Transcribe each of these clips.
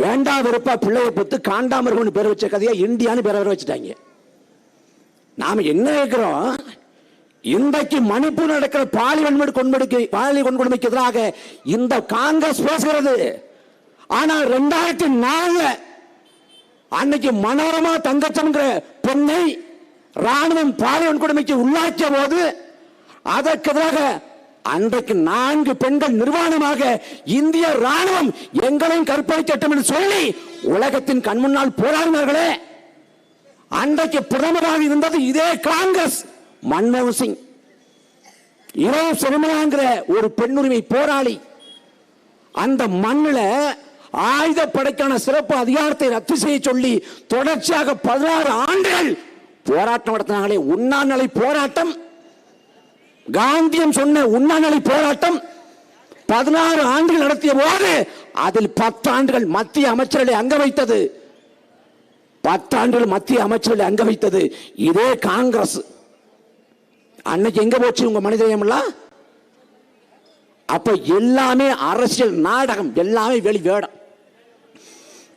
வேண்டா வெறுப்பா பிள்ளையை பொத்து காண்டாமருகன் பேர் வச்ச கதையா இந்தியான்னு பேர் வேற வச்சுட்டாங்க. நாம என்ன இருக்கிறோம் இன்றைக்கு மணிப்பூர் நடக்கிற பாலி வன்முறை கொன்முடிக்கு பாலி வன்கொடுமைக்கு எதிராக இந்த காங்கிரஸ் பேசுகிறது. ஆனால் ரெண்டாயிரத்தி நாலுல அன்னைக்கு மனோரமா தங்கச்சம்ங்கிற பெண்ணை ராணுவம் பாலியல் வன்கொடுமைக்கு உள்ளாக்கிய போது அதற்கு எதிராக அன்றைக்கு நான்கு பெண்கள் நிர்வாணமாக இந்திய ராணுவம் எங்களையும் கற்பழிக்கட்டும் என்று சொல்லி உலகத்தின் கண் முன்னால் போராடினார்களே. அன்றைக்கு பிரதமராக இருந்தது இதே காங்கிரஸ் மன்மோகன் சிங். இரவு சிறுமையாங்கிற ஒரு பெண்ணுரிமை போராளி. அந்த மண்ணில் ஆயுத படைக்கான சிறப்பு அதிகாரத்தை ரத்து செய்ய சொல்லி தொடர்ச்சியாக பதினாறு ஆண்டுகள் போராட்டம் நடத்தினாங்களே உண்ணாநிலை போராட்டம். காந்தியம் சொன்ன உண்ணாநிலை போராட்டம் பதினாறு ஆண்டுகள் நடத்திய போது அதில் பத்து ஆண்டுகள் மத்திய அமைச்சர்களை அங்க வைத்தது. பத்தாண்டுகள் மத்திய அமைச்சர்களை அங்க வைத்தது. இதே காங்கிரஸ். அன்னைக்கு எங்க போச்சு உங்க எல்லாம் அப்ப எல்லாமே அரசியல் நாடகம் எல்லாமே வெளி வேடம்.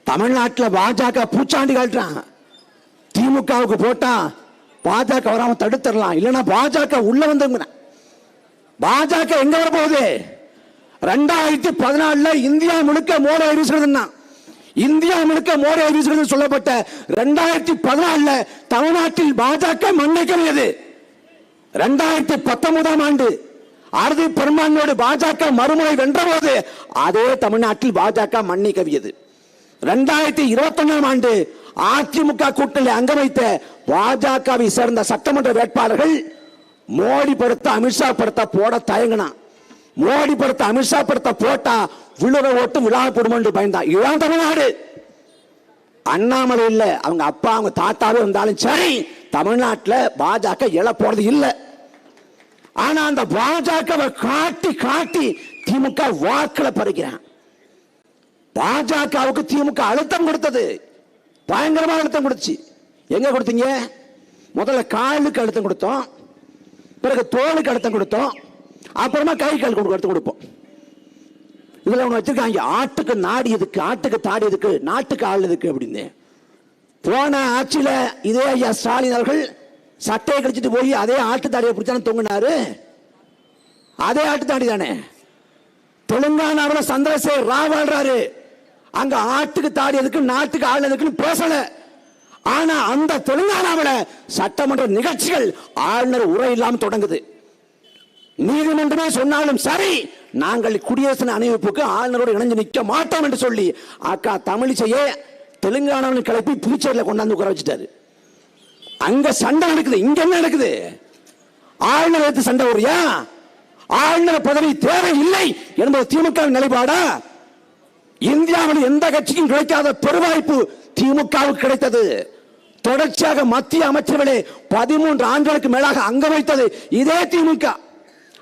தமிழ்நாட்டில் பாஜக பூச்சாண்டி காட்டுறான். திமுகவுக்கு போட்டா பாஜக வராம தடுத்துடலாம். இல்லைன்னா பாஜக உள்ள வந்து பாஜக எங்க வர போகுது ரெண்டாயிரத்தி பதினாலுல இந்தியா முழுக்க மோடி அறிவிச்சிருந்தா இந்தியா முழுக்க மோடி அறிவிச்சிருந்து சொல்லப்பட்ட ரெண்டாயிரத்தி பதினாலுல தமிழ்நாட்டில் பாஜக மண்ணை கவியது ரெண்டாயிரத்தி பத்தொன்பதாம் ஆண்டு அறுதி பெரும்பான்மையோடு பாஜக மறுமுறை வென்றபோது அதே தமிழ்நாட்டில் பாஜக மண்ணை கவியது. ரெண்டாயிரத்தி இருபத்தி ஒன்னாம் ஆண்டு அதிமுக கூட்டணி அங்க வைத்த பாஜகவை சேர்ந்த சட்டமன்ற வேட்பாளர்கள் மோடி படுத்த அமித்ஷா படுத்த போட தயங்கினான் மோடி படுத்த அமித்ஷா படுத்த போட்டா விழுற ஓட்டு விழா போடுமென்று பயந்தான் இதுதான் தமிழ்நாடு. அண்ணாமலை இல்லை. அவங்க அப்பா அவங்க தாத்தாவே வந்தாலும் சரி தமிழ்நாட்டில் பாஜக இலை போறது இல்லை. ஆனா அந்த பாஜகவை காட்டி காட்டி திமுக வாக்குல பறிக்கிறான் பாஜகவுக்கு திமுக அழுத்தம் கொடுத்தது. பயங்கரமா அழுத்தம் கொடுத்துச்சு. எங்க கொடுத்தீங்க? முதல்ல காலுக்கு அழுத்தம் கொடுத்தோம். பிறகு தோலுக்கு அழுத்தம் கொடுத்தோம். அப்புறமா கை கால் கொடுக்க அழுத்தம் கொடுப்போம். இதில் அவங்க வச்சிருக்காங்க. ஆட்டுக்கு நாடி எதுக்கு? ஆட்டுக்கு தாடி எதுக்கு? நாட்டுக்கு ஆள் எதுக்கு அப்படின்னு. போன ஆட்சியில் இதே ஐயா ஸ்டாலின் அவர்கள் சட்டையை கடிச்சிட்டு போய் அதே ஆட்டு தாடியை பிடிச்சானு தொங்கினாரு. அதே ஆட்டு தாடி தானே. தெலுங்கானாவில் சந்திரசேகர் ராவ் ஆடுறாரு அங்க ஆட்டுக்கு தாடி எதுக்கு? நாட்டுக்கு ஆள் எதுக்குன்னு பேசலை. ஆனா அந்த தெலுங்கானாவில் சட்டமன்ற நிகழ்ச்சிகள் ஆளுநர் உரை இல்லாம தொடங்குது. நீதிமன்றமே சொன்னாலும் சரி நாங்கள் குடியரசு அணிவிப்புக்கு ஆளுநரோடு இணைஞ்சு நிற்க மாட்டோம் என்று சொல்லி அக்கா தமிழிசையே தெலுங்கானாவில் கிளப்பி புதுச்சேரியில் கொண்டாந்து உட்கார வச்சுட்டாரு. அங்க சண்டை நடக்குது. இங்க என்ன நடக்குது? ஆளுநர் எடுத்து சண்டை வரியா ஆளுநர் பதவி தேவை இல்லை என்பது திமுக நிலைப்பாடா? இந்தியாவில் எந்த கட்சிக்கும் கிடைக்காத பெருவாய்ப்பு திமுகவுக்கு கிடைத்தது. தொடர்ச்சியாக மத்திய அமைச்சர்களே பதிமூன்று ஆண்டுகளுக்கு மேலாக அங்க வைத்தது இதே திமுக.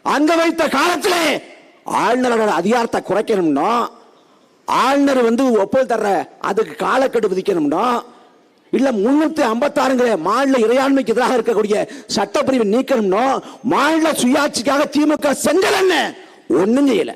அங்க வைத்த காலத்திலே ஆளுநரோட அதிகாரத்தை குறைக்கணும்னா ஆளுநர் வந்து ஒப்புதல் தர்ற அதுக்கு காலக்கெடு விதிக்கணும்னா இல்ல முன்னூத்தி ஐம்பத்தாறுங்கிற மாநில இறையாண்மைக்கு எதிராக இருக்கக்கூடிய சட்டப்பிரிவை நீக்கணும்னோ மாநில சுயாட்சிக்காக திமுக செஞ்சல் என்ன? ஒன்னும் செய்யலை